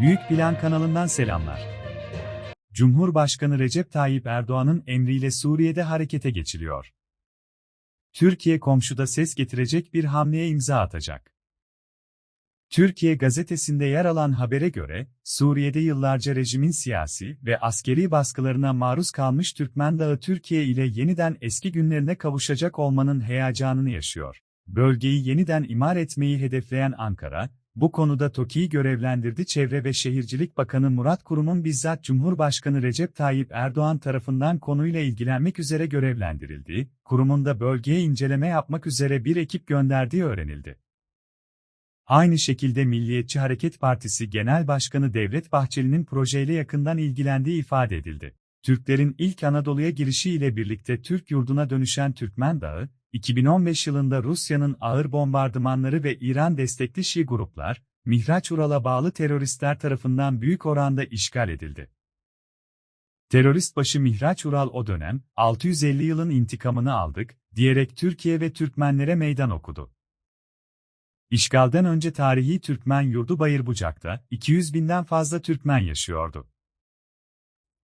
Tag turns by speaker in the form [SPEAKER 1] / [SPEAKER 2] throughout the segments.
[SPEAKER 1] Büyük Plan kanalından selamlar. Cumhurbaşkanı Recep Tayyip Erdoğan'ın emriyle Suriye'de harekete geçiliyor. Türkiye komşuda ses getirecek bir hamleye imza atacak. Türkiye gazetesinde yer alan habere göre, Suriye'de yıllarca rejimin siyasi ve askeri baskılarına maruz kalmış Türkmen Dağı Türkiye ile yeniden eski günlerine kavuşacak olmanın heyecanını yaşıyor. Bölgeyi yeniden imar etmeyi hedefleyen Ankara, bu konuda TOKİ'yi görevlendirdi Çevre ve Şehircilik Bakanı Murat Kurum'un bizzat Cumhurbaşkanı Recep Tayyip Erdoğan tarafından konuyla ilgilenmek üzere görevlendirildi, kurumun da bölgeye inceleme yapmak üzere bir ekip gönderdiği öğrenildi. Aynı şekilde Milliyetçi Hareket Partisi Genel Başkanı Devlet Bahçeli'nin projeyle yakından ilgilendiği ifade edildi. Türklerin ilk Anadolu'ya girişiyle birlikte Türk yurduna dönüşen Türkmen Dağı, 2015 yılında Rusya'nın ağır bombardımanları ve İran destekli Şii gruplar, Mihraç Ural'a bağlı teröristler tarafından büyük oranda işgal edildi. Terörist başı Mihraç Ural o dönem, 650 yılın intikamını aldık, diyerek Türkiye ve Türkmenlere meydan okudu. İşgalden önce tarihi Türkmen yurdu Bayırbucak'ta 200 binden fazla Türkmen yaşıyordu.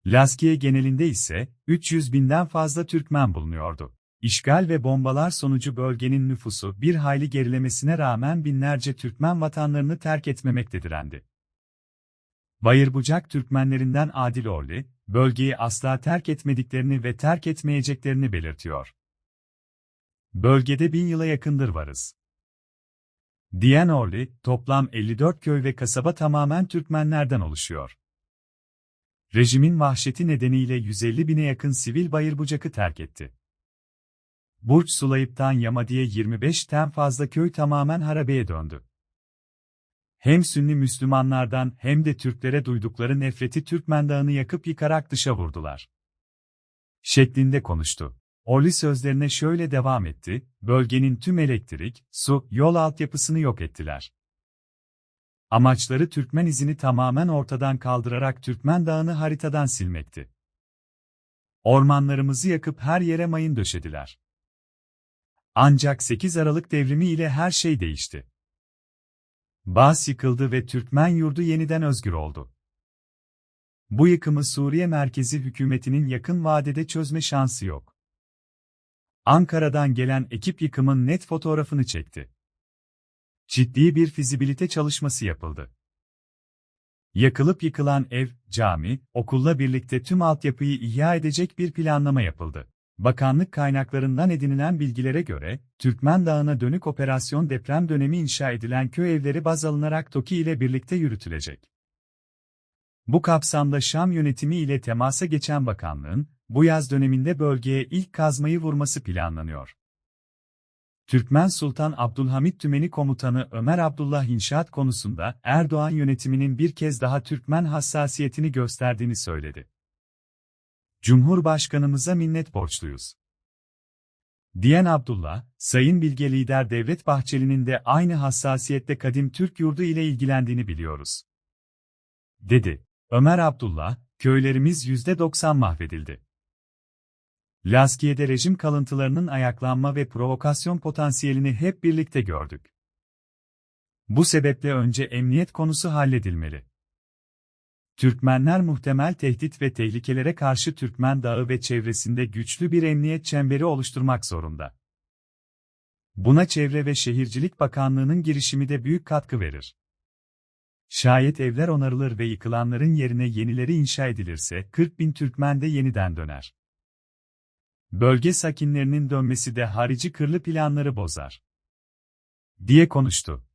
[SPEAKER 1] Laskiye genelinde ise 300 binden fazla Türkmen bulunuyordu. İşgal ve bombalar sonucu bölgenin nüfusu bir hayli gerilemesine rağmen binlerce Türkmen vatanlarını terk etmemekte direndi. Bayırbucak Türkmenlerinden Adil Orli, bölgeyi asla terk etmediklerini ve terk etmeyeceklerini belirtiyor. Bölgede bin yıla yakındır varız. Diyen Orli, toplam 54 köy ve kasaba tamamen Türkmenlerden oluşuyor. Rejimin vahşeti nedeniyle 150 bine yakın sivil Bayırbucak'ı terk etti. Burç Sulayip'tan Yamadi'ye 25'ten fazla köy tamamen harabeye döndü. Hem Sünni Müslümanlardan hem de Türklere duydukları nefreti Türkmen Dağı'nı yakıp yıkarak dışa vurdular. Şeklinde konuştu. Orli sözlerine şöyle devam etti, bölgenin tüm elektrik, su, yol altyapısını yok ettiler. Amaçları Türkmen izini tamamen ortadan kaldırarak Türkmen Dağı'nı haritadan silmekti. Ormanlarımızı yakıp her yere mayın döşediler. Ancak 8 Aralık devrimi ile her şey değişti. Bas yıkıldı ve Türkmen yurdu yeniden özgür oldu. Bu yıkımı Suriye merkezi hükümetinin yakın vadede çözme şansı yok. Ankara'dan gelen ekip yıkımın net fotoğrafını çekti. Ciddi bir fizibilite çalışması yapıldı. Yakılıp yıkılan ev, cami, okulla birlikte tüm altyapıyı ihya edecek bir planlama yapıldı. Bakanlık kaynaklarından edinilen bilgilere göre, Türkmen Dağı'na dönük operasyon deprem dönemi inşa edilen köy evleri baz alınarak TOKİ ile birlikte yürütülecek. Bu kapsamda Şam yönetimi ile temasa geçen bakanlığın, bu yaz döneminde bölgeye ilk kazmayı vurması planlanıyor. Türkmen Sultan Abdülhamit Tümeni Komutanı Ömer Abdullah İnşaat konusunda Erdoğan yönetiminin bir kez daha Türkmen hassasiyetini gösterdiğini söyledi. Cumhurbaşkanımıza minnet borçluyuz. Diyen Abdullah, Sayın Bilge Lider Devlet Bahçeli'nin de aynı hassasiyette kadim Türk yurdu ile ilgilendiğini biliyoruz. Dedi. Ömer Abdullah, köylerimiz %90 mahvedildi. Laskiye'de rejim kalıntılarının ayaklanma ve provokasyon potansiyelini hep birlikte gördük. Bu sebeple önce emniyet konusu halledilmeli. Türkmenler muhtemel tehdit ve tehlikelere karşı Türkmen Dağı ve çevresinde güçlü bir emniyet çemberi oluşturmak zorunda. Buna Çevre ve Şehircilik Bakanlığı'nın girişimi de büyük katkı verir. Şayet evler onarılır ve yıkılanların yerine yenileri inşa edilirse 40 bin Türkmen de yeniden döner. Bölge sakinlerinin dönmesi de harici kırlı planları bozar. Diye konuştu.